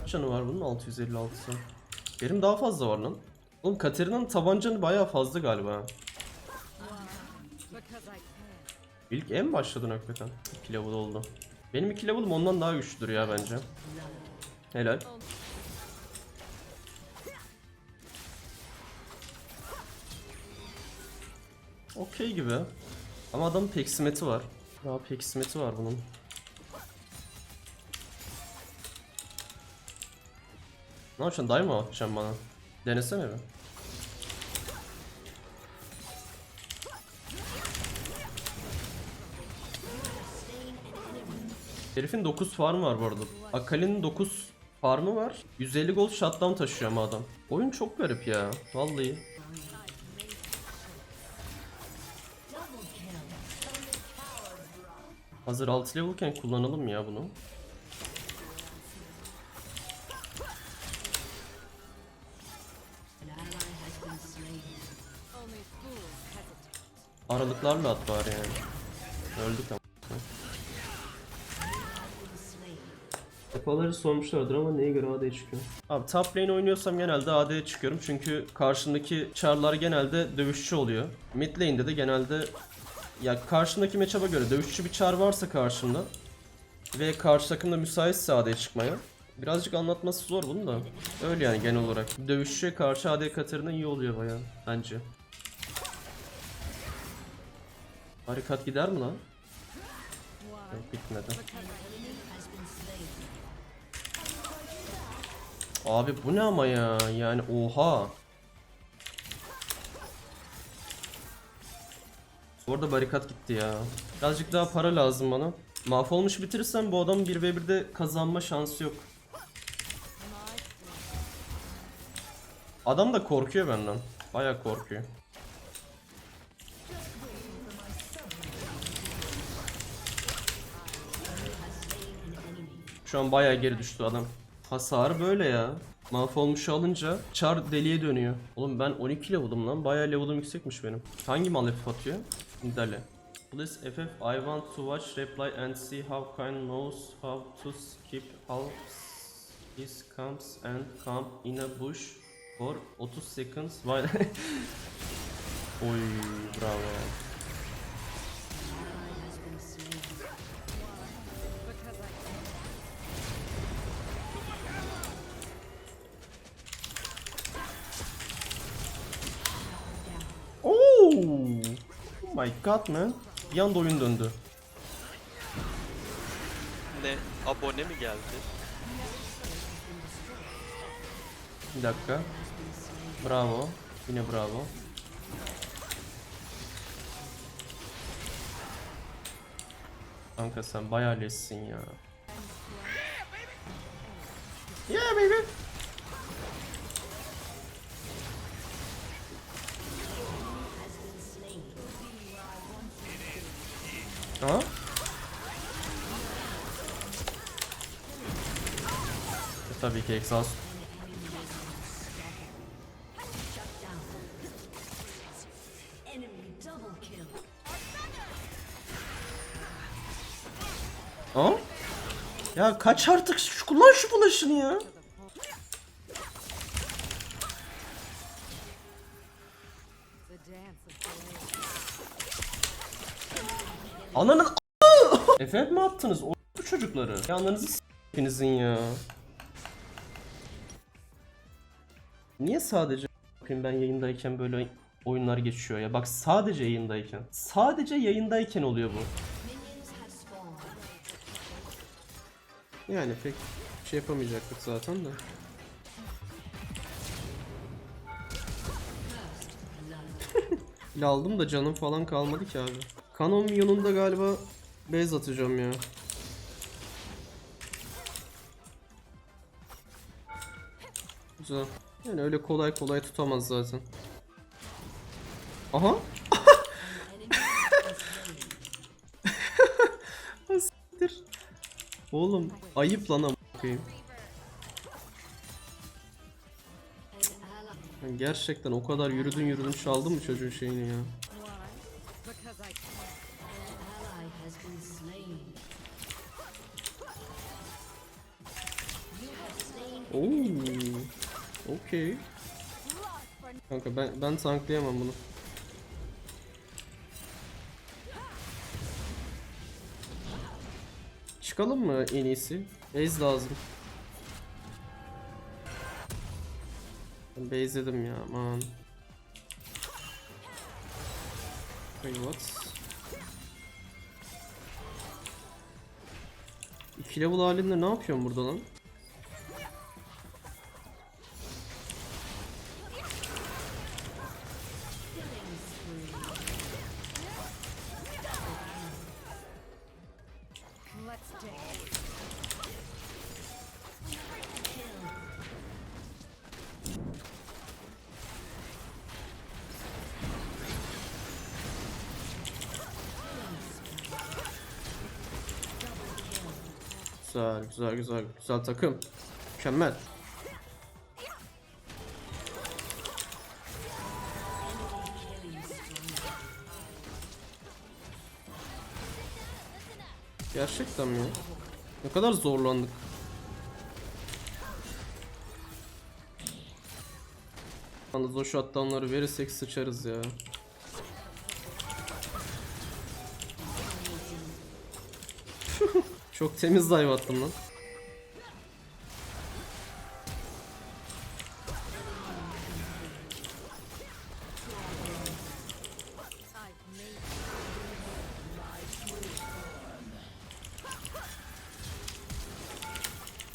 Kaç canı var bunun? 656'sı. Benim daha fazla var lan. Oğlum Katerina'nın tabancanı bayağı fazla galiba. İlk en başladın hakikaten. 2 level oldu. Benim 2 level'ım ondan daha güçlüdür ya bence. Helal. Okey gibi. Ama adamın peksimeti var. Daha peksimeti var bunun. Ne yapacaksın? Day mı atacaksın bana? Denesene bir. Herifin 9 farmı var bu arada. Akali'nin 9 farmı var. 150 gold shutdown taşıyor ama adam. Oyun çok garip ya. Vallahi. Hazır 6 level'ken kullanalım ya bunu. Aralıklarla at bari yani. Öldük ama. Defaları sormuşlardır ama neye göre AD'ye çıkıyor? Abi top lane oynuyorsam genelde AD'ye çıkıyorum çünkü karşımdaki çarlar genelde dövüşçü oluyor. Mid lane'de de genelde ya karşımdaki matchup'a göre dövüşçü bir çar varsa karşımda ve karşı takımda müsaitse AD'ye çıkmaya birazcık anlatması zor bunu da. Öyle yani genel olarak. Dövüşçüye karşı AD Katarina iyi oluyor bayağı bence. Barikat gider mi lan? Yok bitmedi. Abi bu ne ama ya? Yani oha. Orada barikat gitti ya. Birazcık daha para lazım bana. Mahvolmuş bitirirsem bu adamın 1v1'de kazanma şansı yok. Adam da korkuyor benden. Baya korkuyor. Şu an bayağı geri düştü adam. Hasarı böyle ya. Mahvolmuş alınca çar deliye dönüyor. Oğlum ben 12 level'ım lan. Bayağı level'ım yüksekmiş benim. Hangi mal FF atıyor? Dale. Please FF I want to watch reply and see how kind knows how to skip how this comes and come in a bush for 30 seconds while Oy bravo. My god man. Bir anda oyun döndü. Ne? Abone mi geldi? Bir dakika. Bravo. Yine bravo. Kanka sen bayağı lessin ya. Yeah baby. Tabii ki exhaust Ha? Ya kaç artık şu kullan şu bulaşını ya. Ananın Efe mi attınız o çocukları? Ya ananızı s- hepinizin ya. Niye sadece bakayım ben yayındayken böyle oyunlar geçiyor ya? Bak sadece yayındayken. Sadece yayındayken oluyor bu. Yani pek şey yapamayacaktık zaten de. Aldım da canım falan kalmadı ki abi. Kanon Minyon'unda galiba base atacağım ya. Güzel. Yani öyle kolay kolay tutamaz zaten. Aha. Siktir. Oğlum ayıp lan. Yani Gerçekten o kadar yürüdün yürüdün çaldın mı çocuğun şeyini ya? Okey. Kanka ben ben tanklayamam bunu. Çıkalım mı en iyisi? Base lazım. Ben base'ledim ya aman. Wait what? 2 level halinde ne yapıyorsun burada lan? Güzel güzel güzel güzel takım. Mükemmel. Gerçekten mi? Ne kadar zorlandık. Yalnız o shutdownları verirsek sıçarız ya. Çok temiz dive attım lan.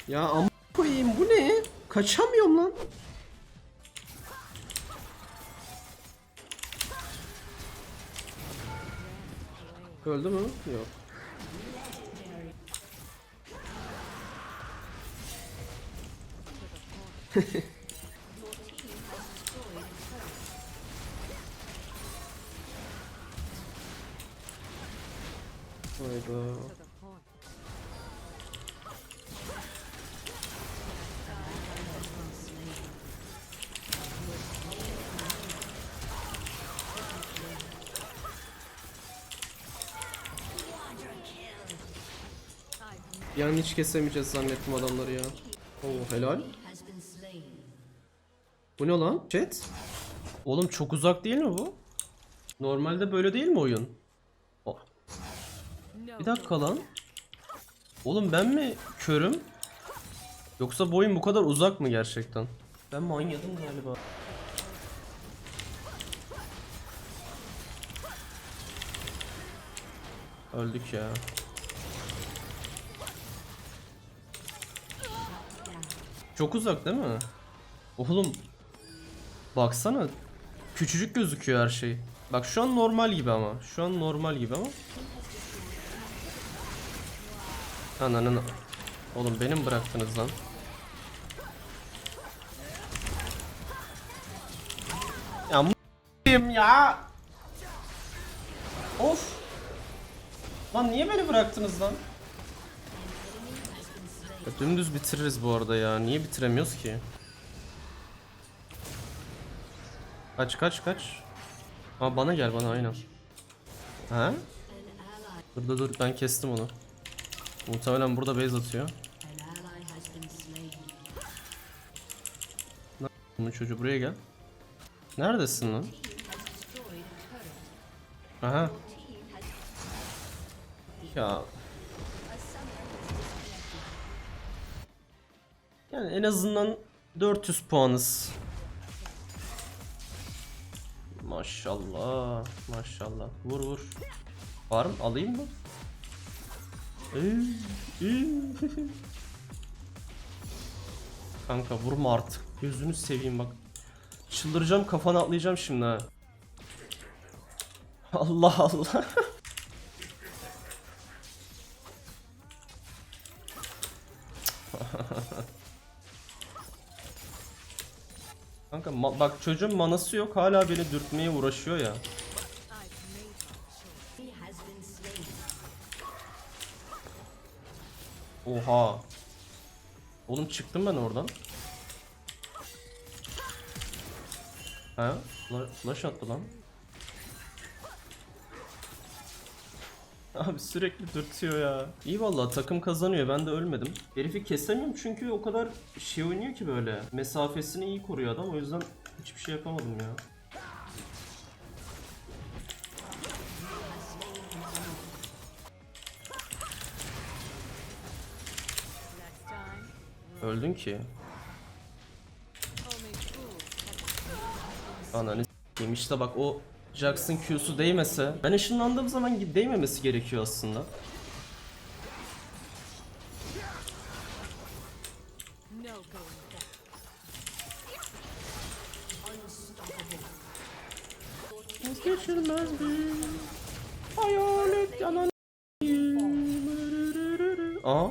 Ya am koyayım bu ne? Kaçamıyorum lan. Öldü mü? Yok. Hayda. Yani hiç kesemeyeceğiz zannettim adamları ya. Oo helal. Bu ne lan? Chat? Oğlum çok uzak değil mi bu? Normalde böyle değil mi oyun? Oh, bir dakika lan. Oğlum ben mi körüm? Yoksa bu oyun bu kadar uzak mı gerçekten? Ben manyadım galiba. Öldük ya. Çok uzak değil mi? Oğlum baksana küçücük gözüküyor her şey. Bak şu an normal gibi ama. Şu an normal gibi ama. Ananın Oğlum benim bıraktınız lan. Ya ya. Of. Lan niye beni bıraktınız lan? Ya dümdüz bitiririz bu arada ya. Niye bitiremiyoruz ki? Kaç kaç kaç. Aa bana gel bana aynen. Ha? Dur dur dur ben kestim onu. Muhtemelen burada base atıyor. Bunun çocuğu buraya gel. Neredesin lan? Aha. Ya. Yani en azından 400 puanız. Maşallah. Maşallah. Vur vur. Var mı? Alayım mı? Kanka vurma artık. Gözünü seveyim bak. Çıldıracağım kafana atlayacağım şimdi ha. Allah Allah. ma- bak çocuğun manası yok hala beni dürtmeye uğraşıyor ya. Oha. Oğlum çıktım ben oradan. Ha? Fla- Flash attı lan. Abi sürekli dürtüyor ya. İyi vallahi takım kazanıyor ben de ölmedim. Herifi kesemiyorum çünkü o kadar şey oynuyor ki böyle. Mesafesini iyi koruyor adam o yüzden hiçbir şey yapamadım ya. Öldün ki. Ananı s**eyim işte bak o Jackson Q'su değmese ben ışınlandığım zaman değmemesi gerekiyor aslında. Vazgeçilmez hayalet Aa.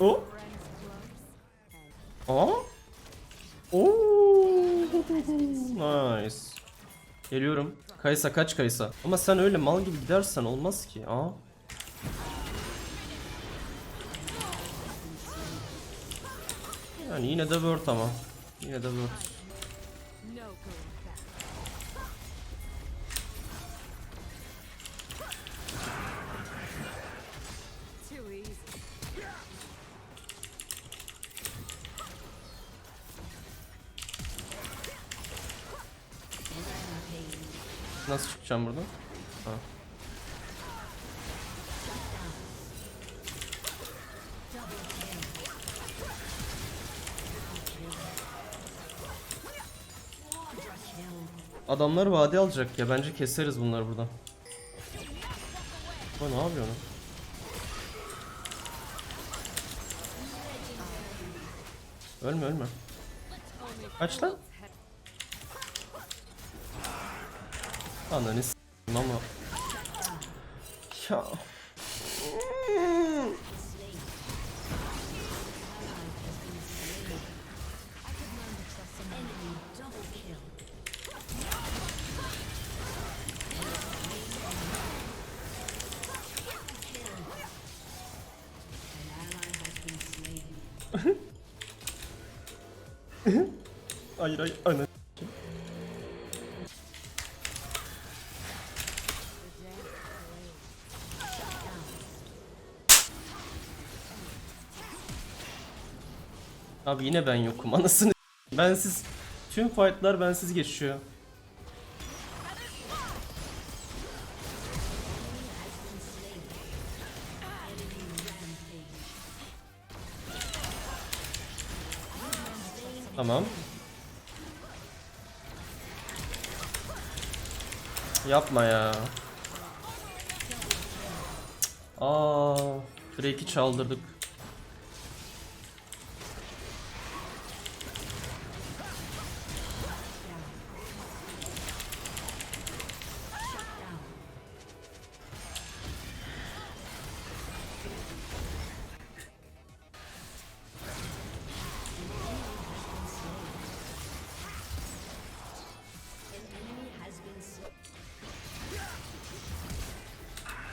O. Aa. Oo. Nice. Geliyorum. Kaysa kaç Kaysa. Ama sen öyle mal gibi gidersen olmaz ki. Aa. Yani yine de word ama. Yine de word. Çıkacağım buradan? Ha. Adamlar vade alacak ya bence keseriz bunları buradan. Bu ne yapıyor lan? Ölme ölme. Kaç lan? Ananı s**eyim ama. Ya. Hayır hayır ananı. Abi yine ben yokum anasını. Bensiz tüm fightlar bensiz geçiyor. Tamam. Yapma ya. Aa, Drake'i çaldırdık.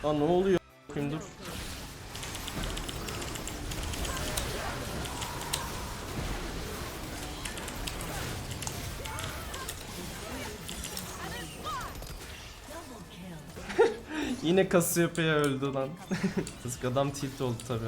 Aa ne oluyor? Bakayım dur. Yine Cassiopeia öldü lan. Adam tilt oldu tabi.